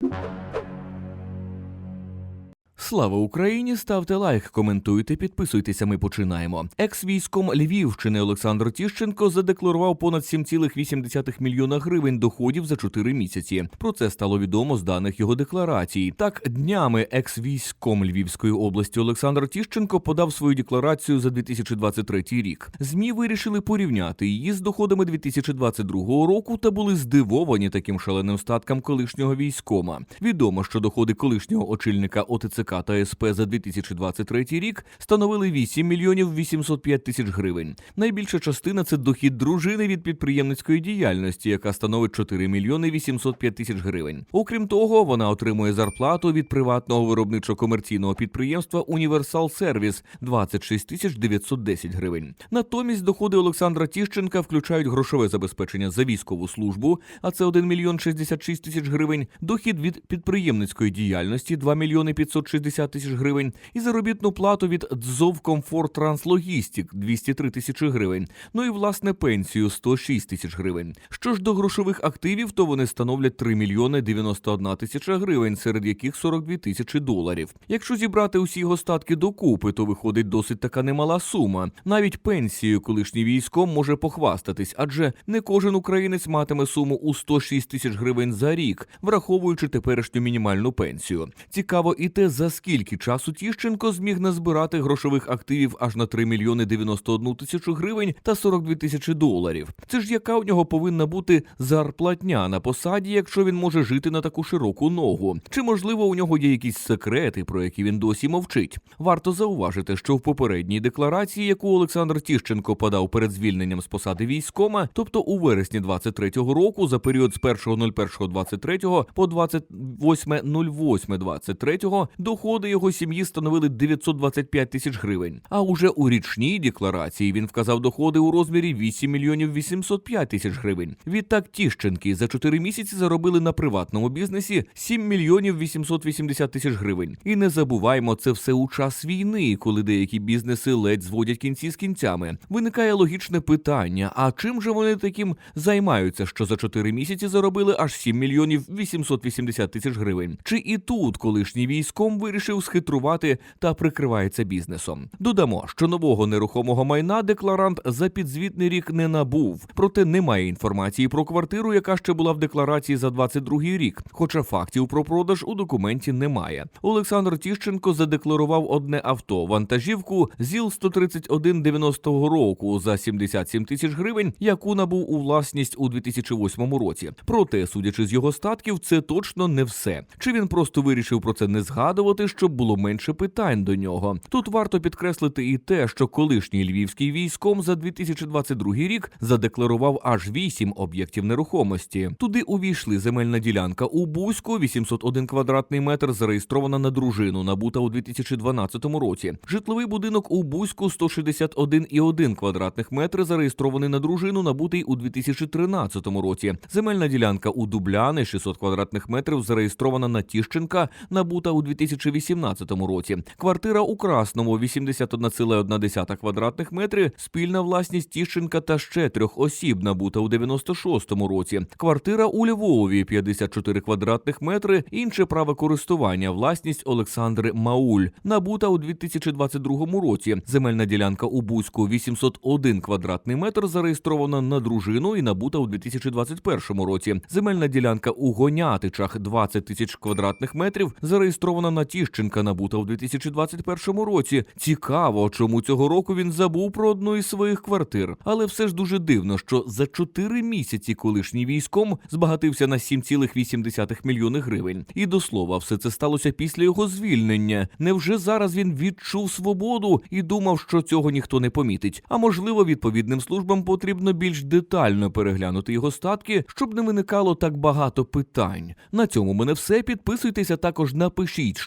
you Слава Україні! Ставте лайк, коментуйте, підписуйтеся. Ми починаємо. Екс-військом Львівщини Олександр Тіщенко задекларував понад 7,8 мільйона гривень доходів за 4 місяці. Про це стало відомо з даних його декларацій. Так, днями екс-військом Львівської області Олександр Тіщенко подав свою декларацію за 2023 рік. Змі вирішили порівняти її з доходами 2022 року та були здивовані таким шаленим статком колишнього військома. Відомо, що доходи колишнього очільника ОТЦК та СП за 2023 рік становили 8 мільйонів 805 тисяч гривень. Найбільша частина це дохід дружини від підприємницької діяльності, яка становить 4 мільйони 805 тисяч гривень. Окрім того, вона отримує зарплату від приватного виробничо-комерційного підприємства Універсал Сервіс 26 тисяч 910 гривень. Натомість доходи Олександра Тіщенка включають грошове забезпечення за військову службу, а це 1 мільйон 66 тисяч гривень, дохід від підприємницької діяльності 2 мільйони 560 тисяч гривень і заробітну плату від ДЗОВ Комфорт Транслогістік 203 тисячі гривень. Ну і власне пенсію 106 тисяч гривень. Що ж до грошових активів, то вони становлять 3 мільйони 91 тисяча гривень, серед яких 42 тисячі доларів. Якщо зібрати усі його статки докупи, то виходить досить така немала сума. Навіть пенсією колишній військом може похвастатись, адже не кожен українець матиме суму у 106 тисяч гривень за рік, враховуючи теперішню мінімальну пенсію. Цікаво і те, за скільки часу Тіщенко зміг назбирати грошових активів аж на 3 мільйони 91 тисячу гривень та 42 тисячі доларів. Це ж яка у нього повинна бути зарплатня на посаді, якщо він може жити на таку широку ногу? Чи можливо у нього є якісь секрети, про які він досі мовчить? Варто зауважити, що в попередній декларації, яку Олександр Тіщенко подав перед звільненням з посади військома, тобто у вересні 23-го року, за період з 1.01.23 по 28.08.23 доходи його сім'ї становили 925 тисяч гривень. А уже у річній декларації він вказав доходи у розмірі 8 мільйонів 805 тисяч гривень. Відтак Тіщенки за 4 місяці заробили на приватному бізнесі 7 мільйонів 880 тисяч гривень. І не забуваймо, це все у час війни, коли деякі бізнеси ледь зводять кінці з кінцями. Виникає логічне питання: а чим же вони таким займаються, що за 4 місяці заробили аж 7 мільйонів 880 тисяч гривень? Чи і тут колишній військом вирішив схитрувати та прикривається бізнесом? Додамо, що нового нерухомого майна декларант за підзвітний рік не набув, проте немає інформації про квартиру, яка ще була в декларації за 22 рік. Хоча фактів про продаж у документі немає. Олександр Тіщенко задекларував одне авто вантажівку ЗІЛ 131 90-го року за 77 тисяч гривень, яку набув у власність у 2008 році. Проте, судячи з його статків, це точно не все. Чи він просто вирішив про це не згадувати, щоб було менше питань до нього? Тут варто підкреслити і те, що колишній львівський військом за 2022 рік задекларував аж 8 об'єктів нерухомості. Туди увійшли земельна ділянка у Бузьку, 801 квадратний метр, зареєстрована на дружину, набута у 2012 році. Житловий будинок у Бузьку 161,1 квадратних метри, зареєстрований на дружину, набутий у 2013 році. Земельна ділянка у Дубляни 600 квадратних метрів, зареєстрована на Тіщенка, набута у 2018 році. Квартира у Красному 81,1 квадратних метри, спільна власність Тіщенка та ще трьох осіб, набута у 96-му році. Квартира у Львові 54 квадратних метри, інше право користування, власність Олександри Мауль, набута у 2022 році. Земельна ділянка у Бузьку 801 квадратний метр, зареєстрована на дружину і набута у 2021 році. Земельна ділянка у Гонятичах 20 тисяч квадратних метрів, зареєстрована на Тіщенка, набута у 2021 році. Цікаво, чому цього року він забув про одну із своїх квартир. Але все ж дуже дивно, що за 4 місяці колишній військом збагатився на 7,8 мільйони гривень. І до слова, все це сталося після його звільнення. Невже зараз він відчув свободу і думав, що цього ніхто не помітить? А можливо, відповідним службам потрібно більш детально переглянути його статки, щоб не виникало так багато питань. На цьому мене все. Підписуйтеся також, напишіть,